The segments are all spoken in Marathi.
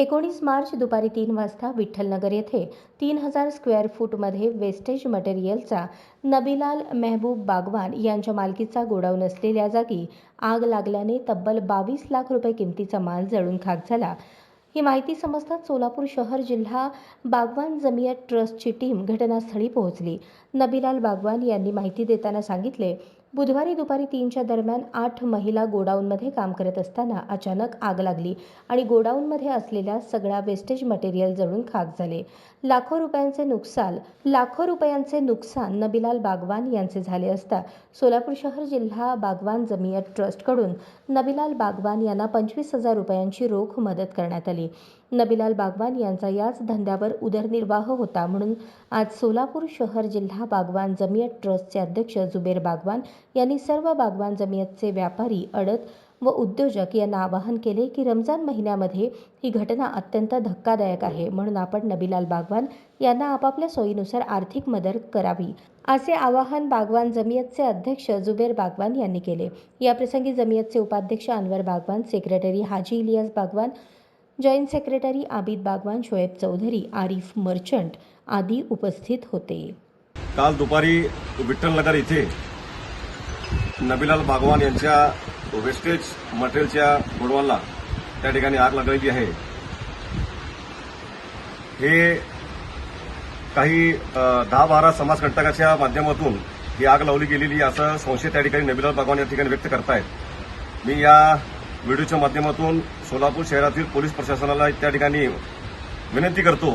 एकोणीस मार्च दुपारी तीन वाजता विठ्ठलनगर येथे तीन हजार स्क्वेअर फूटमध्ये वेस्टेज मटेरियलचा नबीलाल मेहबूब बागवान यांच्या मालकीचा गोडाऊन असलेल्या जागी आग लागल्याने तब्बल बावीस लाख रुपये किमतीचा माल जळून खाक झाला. ही माहिती समजताच सोलापूर शहर जिल्हा बागवान जमियत ट्रस्टची टीम घटनास्थळी पोहोचली. नबीलाल बागवान यांनी माहिती देताना सांगितले बुधवारी दुपारी तीनच्या दरम्यान आठ महिला गोडाऊनमध्ये काम करत असताना अचानक आग लागली आणि गोडाऊनमध्ये असलेल्या सगळ्या वेस्टेज मटेरियल जळून खाक झाले. लाखो रुपयांचे नुकसान लाखो रुपयांचे नुकसान नबिलाल बागवान यांचे झाले असता सोलापूर शहर जिल्हा बागवान जमियत ट्रस्टकडून नबिलाल बागवान यांना पंचवीस हजार रुपयांची रोख मदत करण्यात आली. नबिलाल बागवान यांचा याच धंद्यावर उदरनिर्वाह होता म्हणून आज सोलापूर शहर जिल्हा बागवान जमियत ट्रस्टचे अध्यक्ष जुबेर बागवान यांनी सर्व बागवान जमियतचे व्यापारी अडत व उद्योजक यांना आवाहन केले की रमजान महिन्यामध्ये ही घटना अत्यंत धक्कादायक आहे. म्हणून आपण नबीलाल बागवान यांना आपापल्या सोयीनुसार आर्थिक मदत करावी असे आवाहन बागवान जमियतचे अध्यक्ष जुबेर बागवान यांनी केले. याप्रसंगी जमियतचे उपाध्यक्ष Anwar Bagwan secretary Haji Ilyas Bagwan joint secretary Abid Bagwan Shoaib Chaudhary Arif Merchant आदी उपस्थित होते. काल दुपारी विठ्ठलनगर इथे नबीलाल बागवान यांच्या वेस्टेज मटेरियलच्या गोडवानला त्या ठिकाणी आग लागलेली आहे. हे काही दहा बारा समाजकंटकाच्या माध्यमातून ही आग लावली गेलेली असं संशय त्या ठिकाणी नबीलाल बागवान या ठिकाणी व्यक्त करतायत. मी या व्हिडिओच्या माध्यमातून सोलापूर शहरातील पोलीस प्रशासनाला त्या ठिकाणी विनंती करतो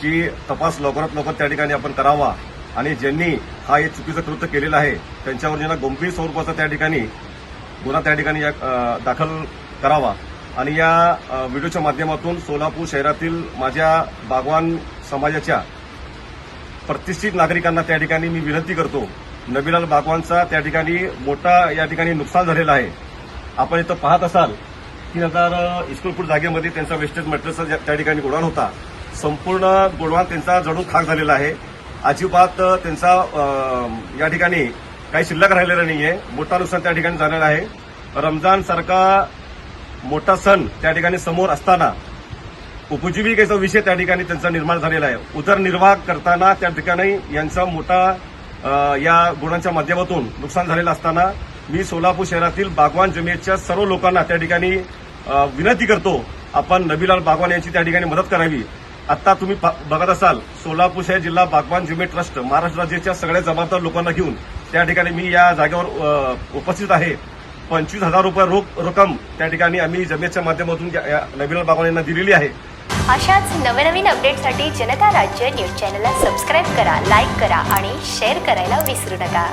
की तपास लवकरात लवकर त्या ठिकाणी आपण करावा. आणि ज्यांनी हा हे चुकीचं कृत्य केलेलं आहे त्यांच्यावर ज्यांना गंभीर स्वरूपाचा त्या ठिकाणी गुन्हा त्या ठिकाणी या- दाखल करावा. आणि या व्हिडिओच्या माध्यमातून सोलापूर शहरातील माझ्या बागवान समाजाच्या प्रतिष्ठित नागरिकांना त्या ठिकाणी मी विनंती करतो नबीलाल बागवानचा त्या ठिकाणी मोठा या ठिकाणी नुकसान झालेलं आहे. आपण इथं पाहत असाल तीन हजार इस्कुलपूर जागेमध्ये त्यांचा वेस्टेज मटेरियलचा ज्या- त्या ठिकाणी गोडाऊन होता. संपूर्ण गोडवान त्यांचा जडून खाक झालेला आहे. अजिबात त्यांचा या ठिकाणी काही शिल्लक राहिलेला आहे मोठा नुकसान त्या ठिकाणी झालेलं आहे. रमजान सारखा मोठा सण त्या ठिकाणी समोर असताना उपजीविकेचा विषय त्या ठिकाणी त्यांचा निर्माण झालेला आहे. उदरनिर्वाह करताना त्या ठिकाणी यांचा मोठा या गुणांच्या माध्यमातून नुकसान झालेलं असताना मी सोलापूर शहरातील बागवान जमियतच्या सर्व लोकांना त्या ठिकाणी विनंती करतो आपण नबीलाल बागवान यांची त्या ठिकाणी मदत करावी. आता तुम्ही बघत असाल सोलापूर शहर जिल्हा बागवान जुमे ट्रस्ट महाराष्ट्र राज्याच्या सगळ्या जबाबदार लोकांना घेऊन त्या ठिकाणी मी या जागेवर उपस्थित आहे. पंचवीस हजार रुपये रोख रक्कम त्या ठिकाणी आम्ही जमेच्या माध्यमातून नवीन बागवान यांना दिलेली आहे. अशाच नवनवीन अपडेटसाठी जनता राज्य न्यूज चॅनलला सबस्क्राईब करा लाईक करा आणि शेअर करायला विसरू नका.